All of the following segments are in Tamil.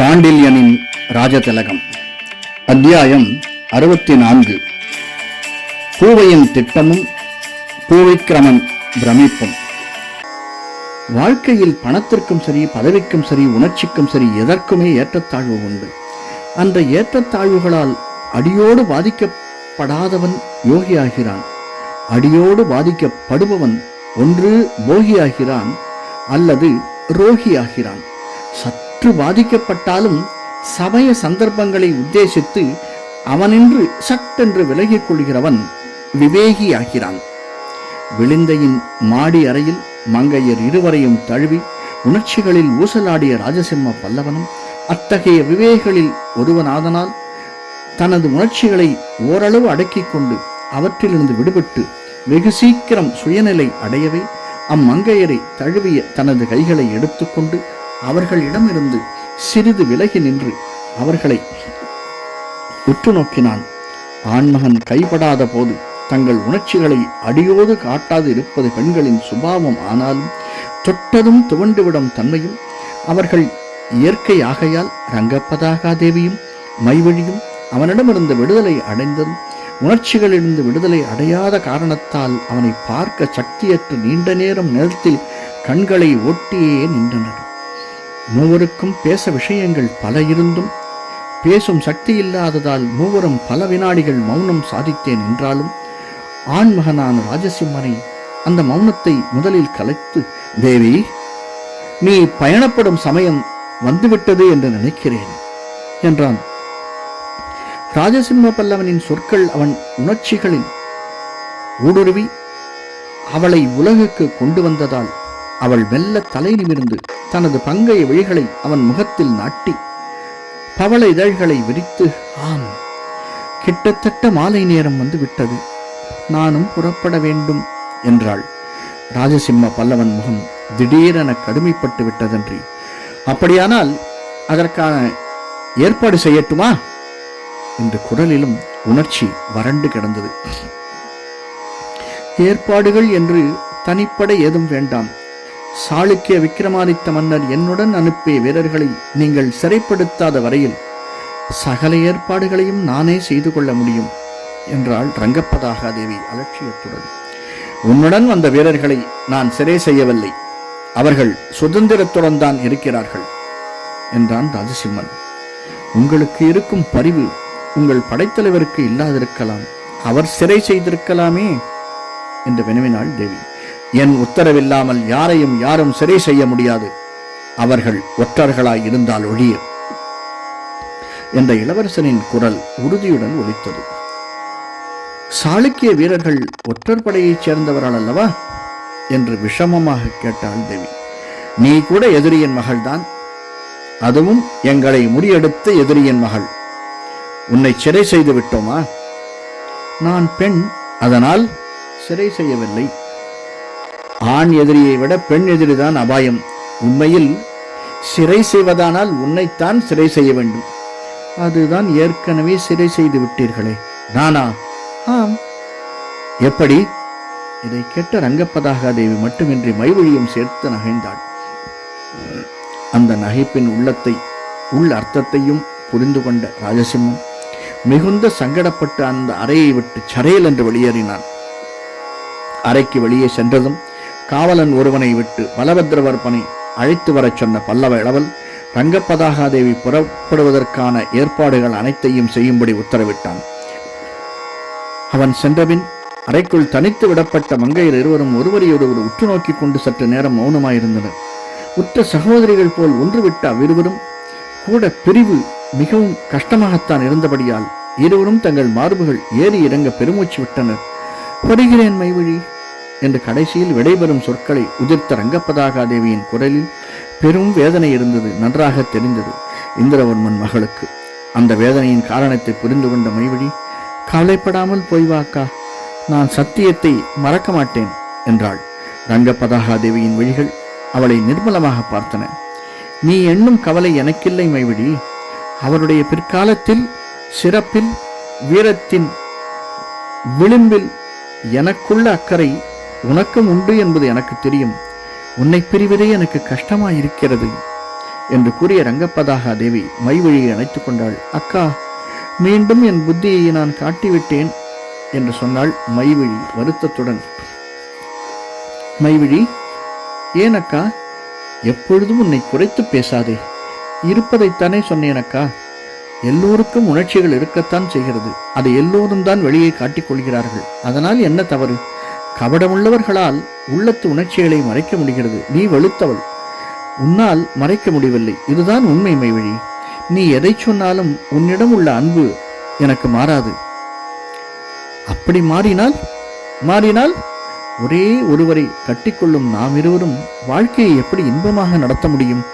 சாண்டில்யனின் ராஜதிலகம் அத்தியாயம் அறுபத்தி நான்கு பூவையின் திட்டமும் பூவிக்கிரமன் பிரமிப்பும். வாழ்க்கையில் பணத்திற்கும் சரி பதவிக்கும் சரி உணர்ச்சிக்கும் சரி எதற்குமே ஏற்றத்தாழ்வு உண்டு. அந்த ஏற்றத்தாழ்வுகளால் அடியோடு பாதிக்கப்படாதவன் யோகியாகிறான். அடியோடு பாதிக்கப்படுபவன் ஒன்று போகியாகிறான் அல்லது ரோகியாகிறான். சற்று பாதிக்கப்பட்டாலும் சமய சந்தர்ப்பங்களை உத்தேசித்து அவனின்று சட்டென்று விலகிக் கொள்கிறவன் விவேகியாகிறான். விழுந்தையின் மாடி அறையில் மங்கையர் இருவரையும் தழுவி உணர்ச்சிகளில் ஊசலாடிய ராஜசிம்ம பல்லவனும் அத்தகைய விவேகளில் ஒருவனாதனால் தனது உணர்ச்சிகளை ஓரளவு அடக்கிக் கொண்டு அவற்றிலிருந்து விடுபட்டு வெகு சீக்கிரம் சுயநிலை அடையவே அம்மங்கையரை தழுவிய தனது கைகளை எடுத்துக்கொண்டு அவர்களிடமிருந்து சிறிது விலகி நின்று அவர்களை உற்று நோக்கினான் ஆண்மகன் கைப்படாத போது தங்கள் உணர்ச்சிகளை அடியோடு காட்டாது இருப்பது பெண்களின் சுபாவம் ஆனாலும் தொட்டதும் துவண்டுவிடும் தன்மையும் அவர்கள் இயற்கை ஆகையால் ரங்கப்பதாகாதேவியும் மைவழியும் அவனிடமிருந்து விடுதலை அடைந்ததும் உணர்ச்சிகளிலிருந்து விடுதலை அடையாத காரணத்தால் அவனை பார்க்க சக்தியற்று நீண்ட நேரம் நிலத்தில் கண்களை ஒட்டியே நின்றனர். மூவருக்கும் பேச விஷயங்கள் பல இருந்தும் பேசும் சக்தி இல்லாததால் மூவரும் பல வினாடிகள் மௌனம் சாதித்தேன் என்றாலும் ஆண்மகனான ராஜசிம்மனை அந்த மௌனத்தை முதலில் கலைத்து தேவி நீ பயணப்படும் சமயம் வந்துவிட்டது என்று நினைக்கிறேன் என்றான். ராஜசிம்ம பல்லவனின் சொற்கள் அவன் உணர்ச்சிகளில் ஊடுருவி அவளை உலகுக்கு கொண்டு வந்ததால் அவள் மெல்ல தலை நிமிர்ந்து தனது பங்கைய விழிகளை அவன் முகத்தில் நாட்டி பவள இதழ்களை விரித்து ஆம் கிட்டத்தட்ட மாலை நேரம் வந்து விட்டது நானும் புறப்பட வேண்டும் என்றாள். ராஜசிம்ம பல்லவன் முகம் திடீரென கடுமைப்பட்டு விட்டதன்றி அப்படியானால் அதற்கான ஏற்பாடு செய்யட்டுமா? என்று குரலிலும் உணர்ச்சி வறண்டு கிடந்தது. ஏற்பாடுகள் என்று தனிப்பட ஏதும் வேண்டாம். சாளுக்கிய விக்ரமாதித்த மன்னர் என்னுடன் அனுப்பிய வீரர்களை நீங்கள் சிறைப்படுத்தாத வரையில் சகல ஏற்பாடுகளையும் நானே செய்து கொள்ள முடியும் என்றாள் ரங்கப்பதாகாதேவி அலட்சியத்துடன். உன்னுடன் வந்த வீரர்களை நான் சிறை செய்யவில்லை. அவர்கள் சுதந்திரத்துடன் தான் இருக்கிறார்கள் என்றான் ராஜசிம்மன். உங்களுக்கு இருக்கும் பரிவு உங்கள் படைத்தலைவருக்கு இல்லாதிருக்கலாம். அவர் சிறை செய்திருக்கலாமே என்று வினவினாள் தேவி. என் உத்தரவில்லாமல் யாரையும் யாரும் சிறை செய்ய முடியாது. அவர்கள் ஒற்றர்களாய் இருந்தால் ஒழிய. என்ற இளவரசனின் குரல் உறுதியுடன் ஒலித்தது. சாளுக்கிய வீரர்கள் ஒற்றர் படையைச் சேர்ந்தவர்கள் அல்லவா? என்று விஷமமாக கேட்டாள் தேவி. நீ கூட எதிரியின் மகள்தான். அதுவும் எங்களை முறியெடுத்த எதிரியின் மகள். உன்னை சிறை செய்து விட்டோமா? நான் பெண் அதனால் சிறை செய்யவில்லை. ஆண் எதிரியை விட பெண் எதிரிதான் அபாயம். உண்மையில் சிறை செய்வதானால் உன்னைத்தான் சிறை செய்ய வேண்டும். அதுதான் ஏற்கனவே சிறை செய்து விட்டீர்களே. நானா? ஆம். எப்படி? இதை கேட்ட ரங்கப்பதாகாதேவி மட்டுமின்றி மைவழியும் சேர்த்து நகைந்தாள். அந்த நகைப்பின் உள்ளத்தை உள் அர்த்தத்தையும் புரிந்து கொண்ட ராஜசிம்மம் மிகுந்த சங்கடப்பட்டு அந்த அறையை விட்டு சரையல் என்று வெளியேறினான். அறைக்கு வெளியே சென்றதும் காவலன் ஒருவனை விட்டு பலபத்ரவர்பனை அழைத்து வரச் சொன்ன பல்லவ இளவல் ரங்கப்பதாகாதேவி புறப்படுவதற்கான ஏற்பாடுகள் அனைத்தையும் செய்யும்படி உத்தரவிட்டான். அவன் சென்றபின் அறைக்குள் தனித்து விடப்பட்ட மங்கையர் இருவரும் ஒருவரையொருவர் உற்று நோக்கிக் கொண்டு சற்று நேரம் மௌனமாயிருந்தனர். உற்ற சகோதரிகள் போல் ஒன்றுவிட்ட அவ்விருவரும் கூட பிரிவு மிகவும் கஷ்டமாகத்தான் இருந்தபடியால் இருவரும் தங்கள் மார்புகள் ஏறி இறங்க பெருமூச்சு விட்டனர். வருகிறேன் மைவழி. என்று கடைசியில் விடைபெறும் சொற்களை உதிர்த்த ரங்கப்பதாகாதேவியின் குரலில் பெரும் வேதனை இருந்தது நன்றாக தெரிந்தது இந்திரவர்மன் மகளுக்கு. அந்த வேதனையின் காரணத்தை புரிந்து கொண்ட மைவழி கவலைப்படாமல் போய் வாக்கா நான் சத்தியத்தை மறக்க மாட்டேன் என்றாள். ரங்கப்பதாகாதேவியின் விழிகள் அவளை நிர்மலமாக பார்த்தன. நீ எண்ணும் கவலை எனக்கில்லை மைவிடி அவருடைய பிற்காலத்தில் சிறப்பில் வீரத்தின் விளிம்பில் எனக்குள்ள அக்கறை உனக்கும் உண்டு என்பது எனக்கு தெரியும். உன்னை பிரிவதே எனக்கு கஷ்டமாயிருக்கிறது என்று கூறிய ரங்கப்பதாகா தேவி மைவழியை அணைத்து கொண்டாள். அக்கா மீண்டும் என் புத்தியை நான் காட்டிவிட்டேன் என்று சொன்னாள் மைவிழி வருத்தத்துடன். மைவிழி ஏன் அக்கா? எப்பொழுதும் உன்னை குறைத்து பேசாதே. இருப்பதைத்தானே சொன்னேன் அக்கா. எல்லோருக்கும் உணர்ச்சிகள் இருக்கத்தான் செய்கிறது. அதை எல்லோரும் தான் வெளியே காட்டிக் கொள்கிறார்கள். அதனால் என்ன தவறு? கபடமுள்ளவர்களால் உள்ளத்து உணர்ச்சிகளை மறைக்க முடிகிறது. நீ வெளுத்தவள். உன்னால் மறைக்க முடியவில்லை. இதுதான் உண்மை மைவழி. நீ எதை சொன்னாலும் உன்னிடம் உள்ள அன்பு எனக்கு மாறாது. அப்படி மாறினால்? மாறினால்? ஒரே ஒருவரை கட்டிக்கொள்ளும் நாம் இருவரும் வாழ்க்கையை எப்படி இன்பமாக நடத்த முடியும்?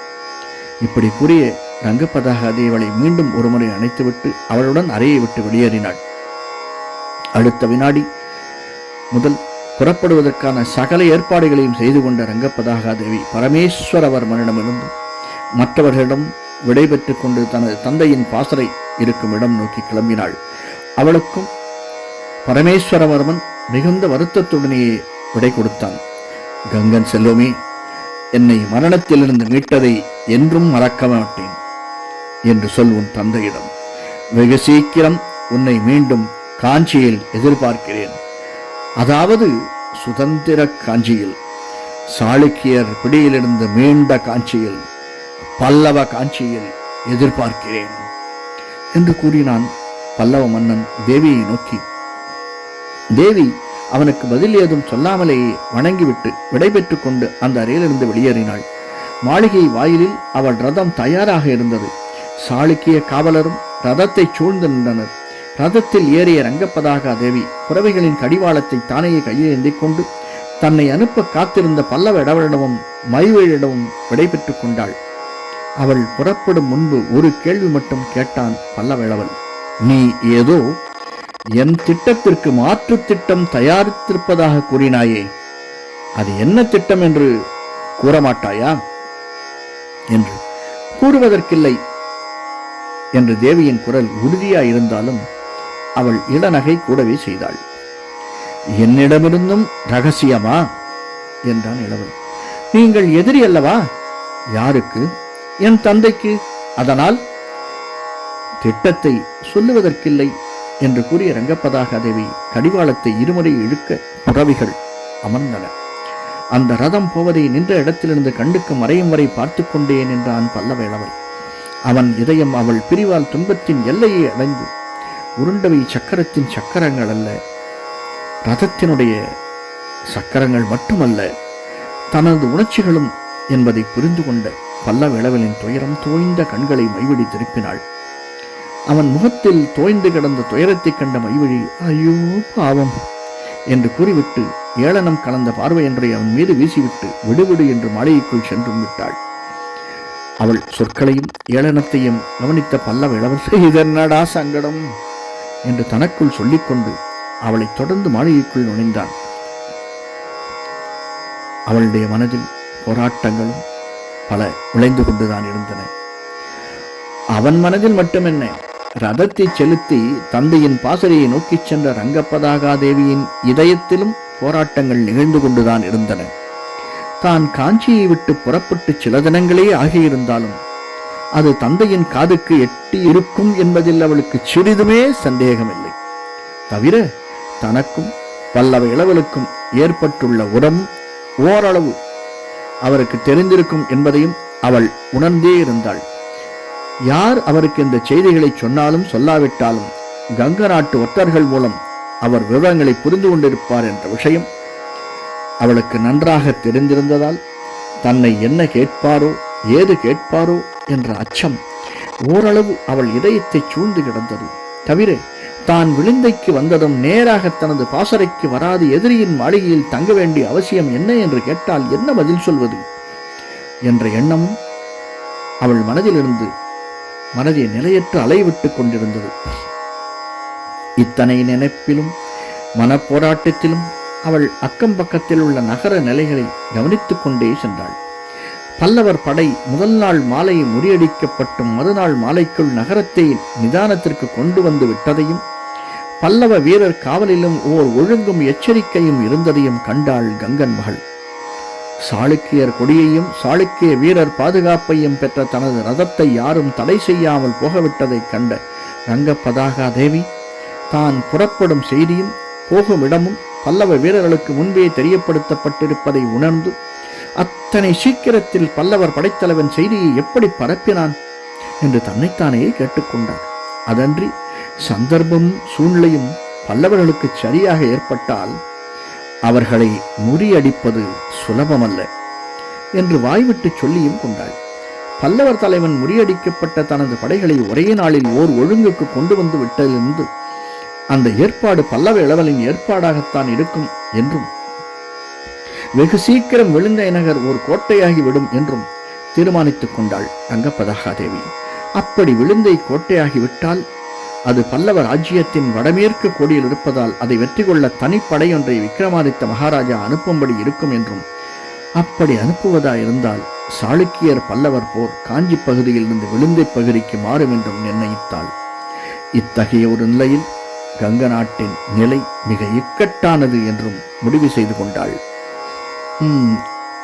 இப்படி கூறிய ரங்கப்பதாக தேவளை மீண்டும் ஒருமுறை அணைத்துவிட்டு அவளுடன் அறையை விட்டு வெளியேறினாள். அடுத்த வினாடி முதல் புறப்படுவதற்கான சகல ஏற்பாடுகளையும் செய்து கொண்ட ரங்கப்பதாகா தேவி பரமேஸ்வரவர்மனிடமிருந்து மற்றவர்களிடம் விடைபெற்றுக் கொண்டு தனது தந்தையின் பாசறை இருக்கும் இடம் நோக்கி கிளம்பினாள். அவளுக்கும் பரமேஸ்வரவர்மன் மிகுந்த வருத்தத்துடனேயே விடை கொடுத்தான். கங்கன் செல்வமே என்னை மரணத்திலிருந்து மீட்டதை என்றும் மறக்க மாட்டேன் என்று சொல் உன் தந்தையிடம். வெகு சீக்கிரம் உன்னை மீண்டும் காஞ்சியில் எதிர்பார்க்கிறேன். அதாவது சுதந்திர காஞ்சியில் சாளுக்கியர் பிடியிலிருந்து மீண்ட காஞ்சியில் பல்லவ காஞ்சியில் எதிர்பார்க்கிறேன் என்று கூறினான் பல்லவ மன்னன் தேவியை நோக்கி. தேவி அவனுக்கு பதில் ஏதும் சொல்லாமலேயே வணங்கிவிட்டு விடைபெற்றுக் கொண்டு அந்த அறையிலிருந்து வெளியேறினாள். மாளிகை வாயிலில் அவள் ரதம் தயாராக இருந்தது. சாளுக்கிய காவலரும் ரதத்தை சூழ்ந்து நின்றனர். ரதத்தில் ஏறிய ரங்கப்பதாகா தேவி புறவைகளின் கடிவாளத்தை தானே கையில் கொண்டு தன்னை அனுப்ப காத்திருந்த பல்லவ இடவரிடமும் மைவேலிடமும் விடைபெற்றுக் கொண்டாள். அவள் புறப்படும் முன்பு ஒரு கேள்வி மட்டும் கேட்டான் பல்லவிழவன் நீ ஏதோ என் திட்டத்திற்கு மாற்று திட்டம் தயாரித்திருப்பதாக கூறினாயே அது என்ன திட்டம் என்று கூற மாட்டாயா என்று கூறுவதற்கில்லை என்று தேவியின் குரல் உறுதியாயிருந்தாலும் அவள் இளநகை கூடவே செய்தாள். என்னிடமிருந்தும் ரகசியமா? என்றான் இளவன் நீங்கள் எதிரி அல்லவா? யாருக்கு? என் தந்தைக்கு. அதனால்? திட்டத்தை சொல்லுவதற்கில்லை என்று கூறிய ரங்கப்பதாக தேவி கடிவாளத்தை இருமுறை இழுக்க புறவிகள் அமர்ந்தன. அந்த ரதம் போவதை நின்ற இடத்திலிருந்து கண்டுக்கு மறையும் வரை பார்த்து கொண்டேன் என்றான் பல்லவேளவன் அவன் இதயம் அவள் பிரிவால் துன்பத்தின் எல்லையை அடைந்து உருண்டவை சக்கரத்தின் சக்கரங்கள் அல்ல. ரதத்தினுடைய சக்கரங்கள் மட்டுமல்ல தனது உணர்ச்சிகளும் என்பதை புரிந்து கொண்ட பல்லவிளவலின் துயரம் தோய்ந்த கண்களை மைவிடி திருப்பினாள். அவன் முகத்தில் தோய்ந்து கிடந்த துயரத்தைக் கண்ட மைவழி ஐயோ பாவம் என்று கூறிவிட்டு ஏளனம் கலந்த பார்வையன்றை அவன் மீது வீசிவிட்டு விடுவிடு என்று மாளிகைக்குள் சென்றும் விட்டாள். அவள் சொற்களையும் ஏளனத்தையும் கவனித்த பல்லவ இளவரசர் இதென்னடா சங்கடம்? என்று தனக்குள் சொல்லிக்கொண்டு அவளை தொடர்ந்து மாளிகைக்குள் நுழைந்தான். அவளுடைய மனதில் போராட்டங்களும் பல விளைந்து கொண்டுதான் இருந்தன. அவன் மனதில் மட்டுமென்ன ரதத்தை செலுத்தி தந்தையின் பாசறையை நோக்கிச் சென்ற ரங்கப்பதாகா தேவியின் இதயத்திலும் போராட்டங்கள் நிகழ்ந்து கொண்டுதான் இருந்தன. தான் காஞ்சியை விட்டு புறப்பட்டு சில தினங்களே ஆகியிருந்தாலும் அது தந்தையின் காதுக்கு எட்டி இருக்கும் என்பதில் அவளுக்கு சிறிதுமே சந்தேகமில்லை. தவிர தனக்கும் பல்லவ இளவலுக்கும் ஏற்பட்டுள்ள உரம் ஓரளவு அவருக்கு தெரிந்திருக்கும் என்பதையும் அவள் உணர்ந்தே இருந்தாள். யார் அவருக்கு இந்த செய்திகளை சொன்னாலும் சொல்லாவிட்டாலும் கங்க நாட்டு ஒற்றர்கள் மூலம் அவர் விவரங்களை புரிந்து கொண்டிருப்பார் என்ற விஷயம் அவளுக்கு நன்றாக தெரிந்திருந்ததால் தன்னை என்ன கேட்பாரோ ஏது கேட்பாரோ என்ற அச்சம். ஓரளவு அவள் இதயத்தை சூழ்ந்து கிடந்தது. தவிர தான் விழுந்தைக்கு வந்ததும் நேராக தனது பாசறைக்கு வராது எதிரியின் மாளிகையில் தங்க வேண்டிய அவசியம் என்ன என்று கேட்டால் என்ன பதில் சொல்வது? என்ற எண்ணமும் அவள் மனதிலிருந்து மனதை நிலையற்று அலைவிட்டுக் கொண்டிருந்தது. இத்தனை நினைப்பிலும் மனப்போராட்டத்திலும் அவள் அக்கம் பக்கத்தில் உள்ள நகர நிலைகளை கவனித்துக் கொண்டே சென்றாள். பல்லவர் படை முதல் நாள் மாலை முறியடிக்கப்பட்டும் மறுநாள் மாலைக்குள் நகரத்தை நிதானத்திற்கு கொண்டு வந்து விட்டதையும் பல்லவ வீரர் காவலிலும் ஓர் ஒழுங்கும் எச்சரிக்கையும் இருந்ததையும் கண்டாள் கங்கன் மகள். சாளுக்கியர் கொடியையும் சாளுக்கிய வீரர் பாதுகாப்பையும் பெற்ற தனது ரதத்தை யாரும் தடை செய்யாமல் போகவிட்டதைக் கண்ட ரங்கப்பதாகா தேவி தான் புறப்படும் செய்தியும் போகும் இடமும் பல்லவ வீரர்களுக்கு முன்பே தெரியப்படுத்தப்பட்டிருப்பதை உணர்ந்து அத்தனை சீக்கிரத்தில் பல்லவர் படைத்தலைவன் செய்தியை எப்படி பரப்பினான் என்று தன்னைத்தானே கேட்டுக்கொண்டார் அதன்றி சந்தர்ப்பமும் சூழ்நிலையும் பல்லவர்களுக்கு சரியாக ஏற்பட்டால் அவர்களை முறியடிப்பது சுலபமல்ல என்று வாய்விட்டு சொல்லியும் கொண்டாள். பல்லவர் தலைவன் முறியடிக்கப்பட்ட தனது படைகளை ஒரே நாளில் ஓர் ஒழுங்குக்கு கொண்டு வந்து விட்டதிலிருந்து அந்த ஏற்பாடு பல்லவ இளவலின் ஏற்பாடாகத்தான் இருக்கும் என்றும் வெகு சீக்கிரம் விழுந்தை நகர் ஒரு கோட்டையாகி விடும் என்றும் தீர்மானித்துக் கொண்டாள் ரங்கப்பதாகாதேவி. அப்படி விழுந்தை கோட்டையாகிவிட்டால் அது பல்லவ ராஜ்யத்தின் வடமேற்கு கோடியில் இருப்பதால் அதை வெற்றி கொள்ள தனிப்படை ஒன்றை விக்ரமாதித்த மகாராஜா அனுப்பும்படி இருக்கும் என்றும் அப்படி அனுப்புவதாயிருந்தால் சாளுக்கியர் பல்லவர் போர் காஞ்சி பகுதியில் இருந்து விழுந்தை பகுதிக்கு மாறும் என்றும் நிர்ணயித்தாள். இத்தகைய ஒரு நிலையில் கங்க நாட்டின் நிலை மிக இக்கட்டானது என்றும் முடிவு செய்து கொண்டாள்.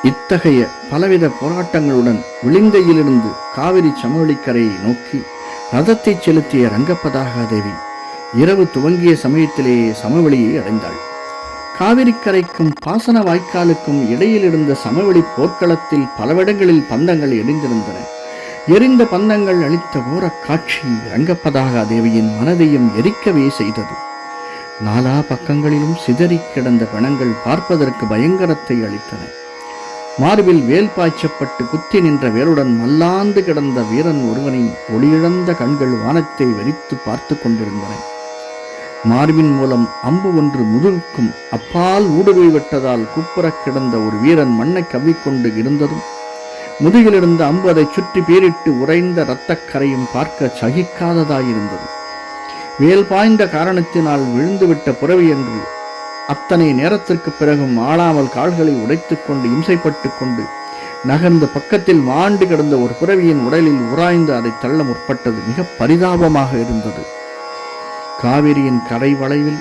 இத்தகைய பலவித போராட்டங்களுடன் விளிந்தையிலிருந்து காவிரி சமவெளிக்கரையை நோக்கி ரதத்தை செலுத்திய ரங்கப்பதாகாதேவி இரவு துவங்கிய சமயத்திலேயே சமவெளியை அடைந்தாள். காவிரிக்கரைக்கும் பாசன வாய்க்காலுக்கும் இடையில் இருந்த சமவெளி போர்க்களத்தில் பலவிடங்களில் பந்தங்கள் எரிந்திருந்தன எரிந்த பந்தங்கள் அளித்த ஓரக் காட்சி ரங்கப்பதாகா தேவியின் மனதையும் எரிக்கவே செய்தது. நாலா பக்கங்களிலும் சிதறி கிடந்த பிணங்கள் பார்ப்பதற்கு பயங்கரத்தை அளித்தன. மார்பில் வேல் பாய்ச்சப்பட்டு குத்தி நின்ற வேலுடன் மல்லாந்து கிடந்த வீரன் ஒருவனின் ஒளியிழந்த கண்கள் வானத்தை வெறித்து பார்த்து கொண்டிருந்தன. மார்பின் மூலம் அம்பு ஒன்று முதுகுக்கும் அப்பால் ஊடுருவி விட்டதால் குப்புறக் கிடந்த ஒரு வீரன் மண்ணை கவ்விக்கொண்டு இருந்ததும் முதுகிலிருந்த அம்பு அதைச் சுற்றி பேரிட்டு உறைந்த இரத்தக் கரையும் பார்க்க சகிக்காததாயிருந்தது. வேல் பாய்ந்த காரணத்தினால் விழுந்துவிட்ட புறவி என்று அத்தனை நேரத்திற்கு பிறகும் ஆளாமல் கால்களை உடைத்துக் கொண்டு இம்சைப்பட்டுக் கொண்டு நகர்ந்த பக்கத்தில் மாண்டு கிடந்த ஒரு புறவியின் உடலில் உராய்ந்து அதை தள்ள முற்பட்டது. மிக பரிதாபமாக இருந்தது. காவிரியின் கரை வளைவில்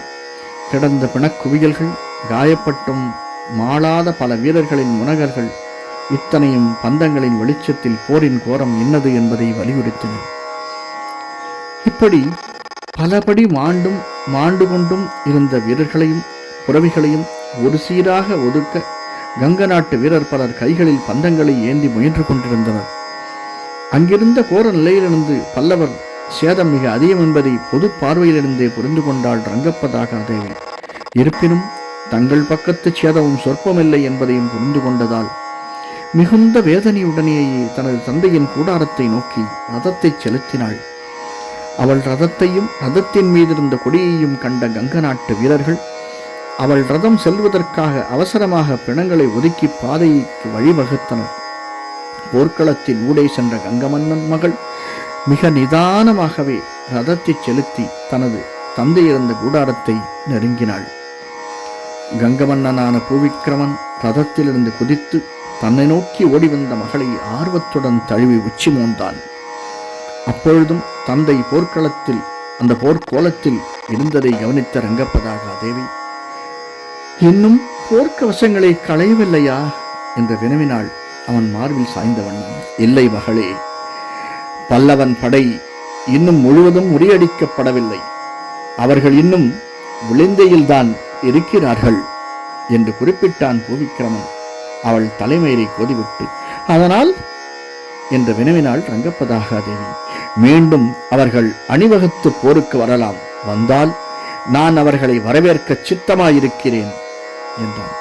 கிடந்த பிணக்குவியல்கள் காயப்பட்டும் மாளாத பல வீரர்களின் முனகர்கள் இத்தனையும் பந்தங்களின் வெளிச்சத்தில் போரின் கோரம் என்னது என்பதை வலியுறுத்தின. இப்படி பலபடி மாண்டும் மாண்டு கொண்டும் இருந்த வீரர்களையும் புறவிகளையும் ஒரு சீராக ஒதுக்க கங்க நாட்டு வீரர் பலர் கைகளில் பந்தங்களை ஏந்தி முயன்று கொண்டிருந்தனர். அங்கிருந்த கோர நிலையிலிருந்து பல்லவர் சேதம் மிக அதிகம் என்பதை பொது பார்வையிலிருந்தே புரிந்து கொண்டாள் ரங்கப்பதாகாதேவி இருப்பினும் தங்கள் பக்கத்து சேதமும் சொற்பமில்லை என்பதையும் புரிந்து கொண்டதால் மிகுந்த வேதனையுடனேயே தனது தந்தையின் கூடாரத்தை நோக்கி ரதத்தை செலுத்தினாள். அவள் ரதத்தையும் ரதத்தின் மீதிருந்த கொடியையும் கண்ட கங்க நாட்டு வீரர்கள் அவள் ரதம் செல்வதற்காக அவசரமாக பிணங்களை ஒதுக்கி பாதைக்கு வழிவகுத்தனர். போர்க்களத்தின் ஊடே சென்ற கங்கமன்னன் மகள் மிக நிதானமாகவே ரதத்தைச் செலுத்தி தனது தந்தை இருந்த கூடாரத்தை நெருங்கினாள். கங்கமன்னனான பூவிக்கிரமன் ரதத்திலிருந்து குதித்து தன்னை நோக்கி ஓடி வந்த மகளை ஆர்வத்துடன் தழுவி உச்சி மோந்தான். அப்பொழுதும் தந்தை போர்க்களத்தில் அந்த போர்க்கோலத்தில் இருந்ததை கவனித்த ரங்கப்பதாகா தேவி இன்னும் போர்க்கவசங்களை களையவில்லையா? என்று வினவினாள் அவன் மார்பில் சாய்ந்தவன் இல்லை மகளே பல்லவன் படை இன்னும் முழுவதும் முறியடிக்கப்படவில்லை. அவர்கள் இன்னும் விளிந்தையில்தான் இருக்கிறார்கள் என்று குறிப்பிட்டான் பூவிக்கிரமன். அவள் தலைமயிரை கோதிவிட்டு அதனால் என்று வினவினாள் ரங்கப்பதாகாதேவி மீண்டும் அவர்கள் அணிவகுத்து போருக்கு வரலாம். வந்தால் நான் அவர்களை வரவேற்க சித்தமாயிருக்கிறேன் என்றான்.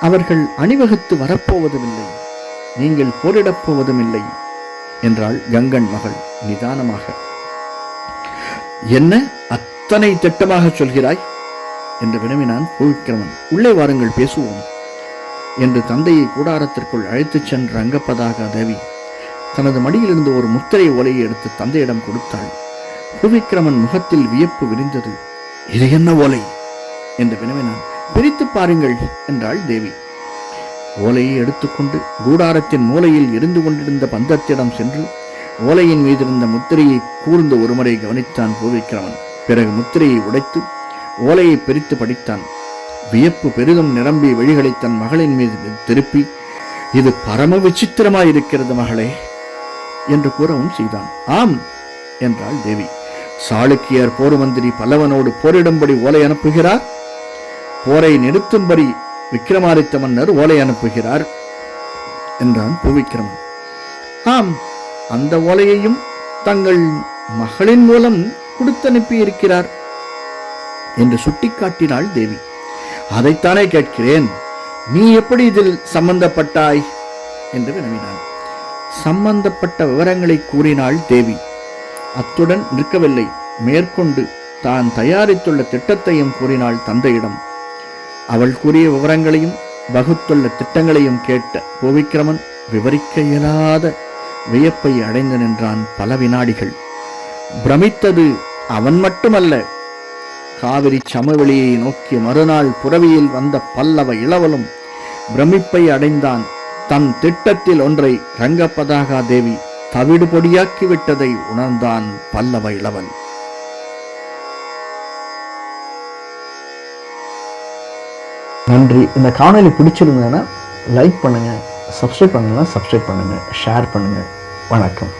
அவர்கள் அணிவகுத்து வரப்போவதுமில்லை. நீங்கள் போரிடப் போவதுமில்லை என்றாள் கங்கன் மகள் நிதானமாக. என்ன? அத்தனை திட்டமாக சொல்கிறாய்? என்று வினவினான் புவிக்கிரமன் உள்ளே வாருங்கள் பேசுவோம் என்று தந்தையை கூடாரத்திற்குள் அழைத்துச் சென்ற ரங்கப்பதாக தேவி தனது மடியிலிருந்து ஒரு முத்திரை ஓலையை எடுத்து தந்தையிடம் கொடுத்தாள். புவிக்கிரமன் முகத்தில் வியப்பு விரிந்தது. இது என்ன ஓலை? என்று வினவினான். பிரித்து பாருங்கள் என்றாள் தேவி. ஓலையை எடுத்துக்கொண்டு கூடாரத்தின் மூலையில் இருந்து கொண்டிருந்த பந்தத்திடம் சென்று ஓலையின் மீதிருந்த முத்திரையை கூர்ந்து ஒருமுறை கவனித்தான் பூவிக்கிரமன் பிறகு முத்திரையை உடைத்து ஓலையை பிரித்து படித்தான். வியப்பு பெரிதும் நிரம்பிய வழிகளை தன் மகளின் மீது திருப்பி இது பரம விசித்திரமாயிருக்கிறது மகளே என்று கூறவும் செய்தான். ஆம் என்றாள் தேவி. சாளுக்கியர் போர் மந்திரி பல்லவனோடு போரிடும்படி ஓலை அனுப்புகிறார்? போரை நிறுத்தும்படி விக்ரமாதித்த மன்னர் ஓலை அனுப்புகிறார் என்றான் பூவிக்ரமன் ஆம் அந்த ஓலையையும் தங்கள் மகளின் மூலம் கொடுத்தனுப்பி இருக்கிறார் என்று சுட்டிக்காட்டினாள் தேவி. அதைத்தானே கேட்கிறேன் நீ எப்படி இதில் சம்பந்தப்பட்டாய்? என்று வினவினான். சம்பந்தப்பட்ட விவரங்களை கூறினாள் தேவி. அத்துடன் நிற்கவில்லை. மேற்கொண்டு தான் தயாரித்துள்ள திட்டத்தையும் கூறினாள் தந்தையிடம். அவள் கூறிய விவரங்களையும் வகுத்துள்ள திட்டங்களையும் கேட்ட கோவிக்கிரமன் விவரிக்க இயலாத வியப்பை அடைந்து நின்றான் பல வினாடிகள். பிரமித்தது அவன் மட்டுமல்ல. காவிரி சமவெளியை நோக்கி மறுநாள் புறவியில் வந்த பல்லவ இளவலும் பிரமிப்பை அடைந்தான். தன் திட்டத்தில் ஒன்றை ரங்கப்பதாகா தேவி தவிடு பொடியாக்கிவிட்டதை உணர்ந்தான் பல்லவ இளவன். நன்றி. இந்த காணொலி பிடிச்சிருந்ததுன்னா லைக் பண்ணுங்கள் சப்ஸ்கிரைப் பண்ணலாம் சப்ஸ்கிரைப் பண்ணுங்கள் ஷேர் பண்ணுங்கள் வணக்கம்.